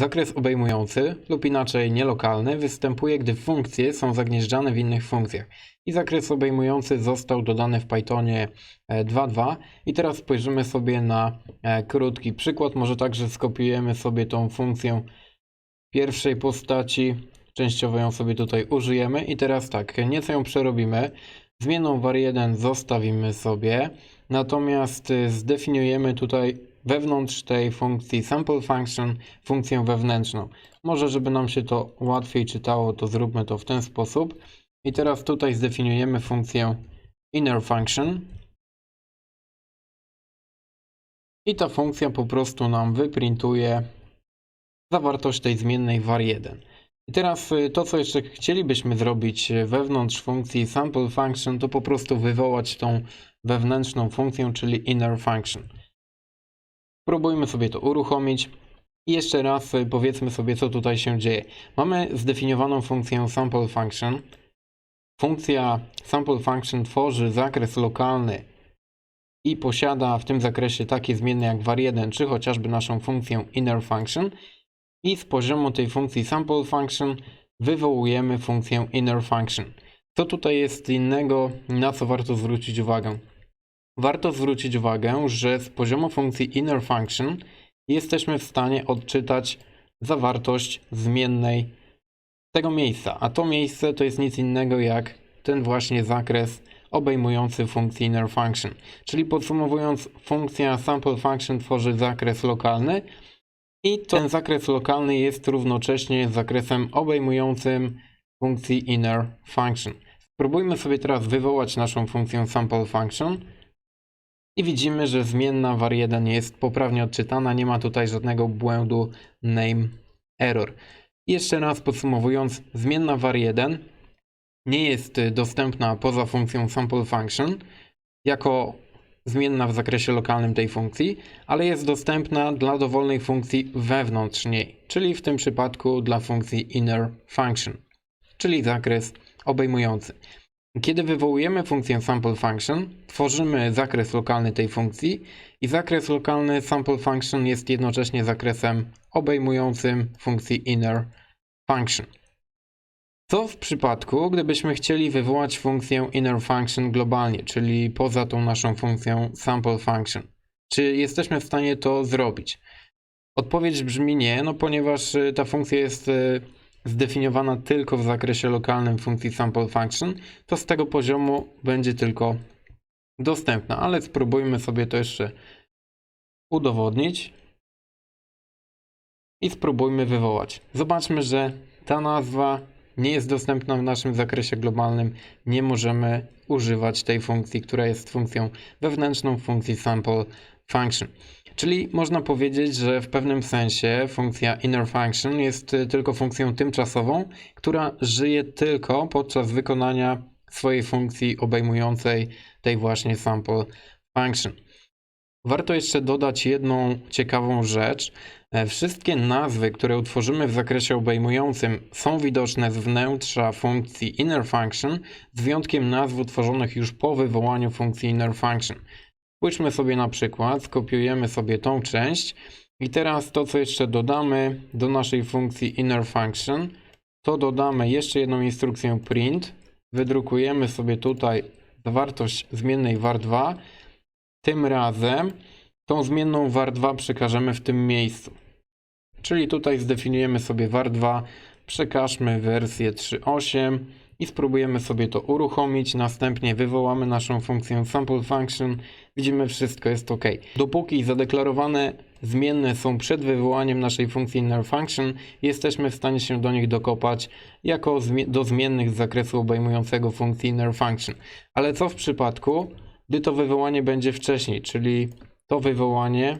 Zakres obejmujący lub inaczej nielokalny występuje, gdy funkcje są zagnieżdżane w innych funkcjach. I zakres obejmujący został dodany w Pythonie e, 2.2 i teraz spojrzymy sobie na e, krótki przykład. Może także skopiujemy sobie tą funkcję pierwszej postaci, częściowo ją sobie tutaj użyjemy i teraz tak, nieco ją przerobimy. Zmienną var1 zostawimy sobie, natomiast y, zdefiniujemy tutaj wewnątrz tej funkcji sample function funkcję wewnętrzną. Może żeby nam się to łatwiej czytało, to zróbmy to w ten sposób. I teraz tutaj zdefiniujemy funkcję inner function. I ta funkcja po prostu nam wyprintuje zawartość tej zmiennej var1. I teraz y, to, co jeszcze chcielibyśmy zrobić y, wewnątrz funkcji sample function, to po prostu wywołać tą wewnętrzną funkcję, czyli inner function. Spróbujmy sobie to uruchomić. I jeszcze raz y, powiedzmy sobie, co tutaj się dzieje. Mamy zdefiniowaną funkcję sample function. Funkcja sample function tworzy zakres lokalny i posiada w tym zakresie takie zmienne jak var1, czy chociażby naszą funkcję inner function. I z poziomu tej funkcji sample function wywołujemy funkcję inner function. Co tutaj jest innego, na co warto zwrócić uwagę? Warto zwrócić uwagę, że z poziomu funkcji inner function jesteśmy w stanie odczytać zawartość zmiennej tego miejsca, a to miejsce to jest nic innego jak ten właśnie zakres obejmujący funkcję inner function. Czyli podsumowując, funkcja sample function tworzy zakres lokalny i ten zakres lokalny jest równocześnie zakresem obejmującym funkcji inner function. Spróbujmy sobie teraz wywołać naszą funkcję sample function i widzimy, że zmienna var1 jest poprawnie odczytana, nie ma tutaj żadnego błędu name error. Jeszcze raz podsumowując, zmienna var1 nie jest dostępna poza funkcją sample function jako zmienna w zakresie lokalnym tej funkcji, ale jest dostępna dla dowolnej funkcji wewnątrz niej, czyli w tym przypadku dla funkcji inner function, czyli zakres obejmujący. Kiedy wywołujemy funkcję sample function, tworzymy zakres lokalny tej funkcji i zakres lokalny sample function jest jednocześnie zakresem obejmującym funkcji inner function. Co w przypadku, gdybyśmy chcieli wywołać funkcję inner function globalnie, czyli poza tą naszą funkcją sample function? Czy jesteśmy w stanie to zrobić? Odpowiedź brzmi nie, no ponieważ y, ta funkcja jest y, zdefiniowana tylko w zakresie lokalnym funkcji sample function, to z tego poziomu będzie tylko dostępna, ale spróbujmy sobie to jeszcze udowodnić i spróbujmy wywołać. Zobaczmy, że ta nazwa nie jest dostępna w naszym zakresie globalnym, nie możemy używać tej funkcji, która jest funkcją wewnętrzną funkcji sample function. Czyli można powiedzieć, że w pewnym sensie funkcja inner function jest y, tylko funkcją tymczasową, która żyje tylko podczas wykonania swojej funkcji obejmującej tej właśnie sample function. Warto jeszcze dodać jedną ciekawą rzecz. E, Wszystkie nazwy, które utworzymy w zakresie obejmującym, są widoczne z wnętrza funkcji inner function, z wyjątkiem nazw utworzonych już po wywołaniu funkcji inner function. Spójrzmy sobie na przykład, skopiujemy sobie tą część i teraz to, co jeszcze dodamy do naszej funkcji inner function, to dodamy jeszcze jedną instrukcję print, wydrukujemy sobie tutaj zawartość zmiennej var2, tym razem tą zmienną var2 przekażemy w tym miejscu. Czyli tutaj zdefiniujemy sobie var2, przekażmy wersję 3.8 i spróbujemy sobie to uruchomić. Następnie wywołamy naszą funkcję sample function. Widzimy, wszystko jest ok. Dopóki zadeklarowane zmienne są przed wywołaniem naszej funkcji inner function, jesteśmy w stanie się do nich dokopać jako do zmiennych z zakresu obejmującego funkcji inner function. Ale co w przypadku, gdy to wywołanie będzie wcześniej, czyli to wywołanie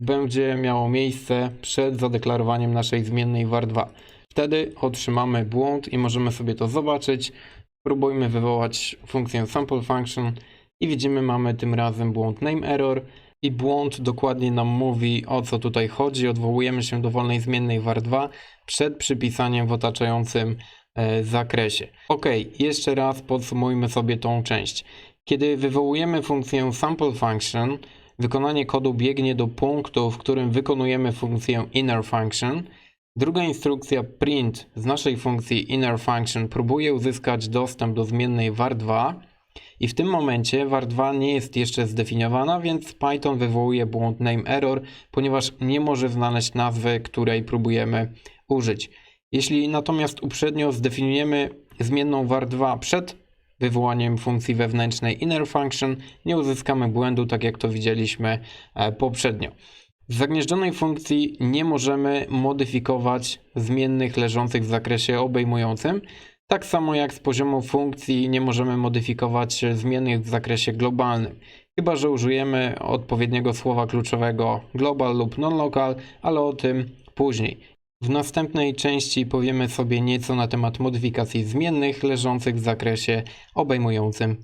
będzie miało miejsce przed zadeklarowaniem naszej zmiennej var2. Wtedy otrzymamy błąd i możemy sobie to zobaczyć. Spróbujmy wywołać funkcję sample function i widzimy, mamy tym razem błąd name error i błąd dokładnie nam mówi o co tutaj chodzi. Odwołujemy się do wolnej zmiennej var2 przed przypisaniem w otaczającym e, zakresie. Ok, jeszcze raz podsumujmy sobie tą część. Kiedy wywołujemy funkcję sample function, wykonanie kodu biegnie do punktu, w którym wykonujemy funkcję inner function. Druga instrukcja print z naszej funkcji inner function próbuje uzyskać dostęp do zmiennej var2 i w tym momencie var2 nie jest jeszcze zdefiniowana, więc Python wywołuje błąd name error, ponieważ nie może znaleźć nazwy, której próbujemy użyć. Jeśli natomiast uprzednio zdefiniujemy zmienną var2 przed wywołaniem funkcji wewnętrznej inner function, nie uzyskamy błędu, tak jak to widzieliśmy e, poprzednio. W zagnieżdżonej funkcji nie możemy modyfikować zmiennych leżących w zakresie obejmującym, tak samo jak z poziomu funkcji nie możemy modyfikować zmiennych w zakresie globalnym, chyba że użyjemy odpowiedniego słowa kluczowego global lub non-local, ale o tym później. W następnej części powiemy sobie nieco na temat modyfikacji zmiennych leżących w zakresie obejmującym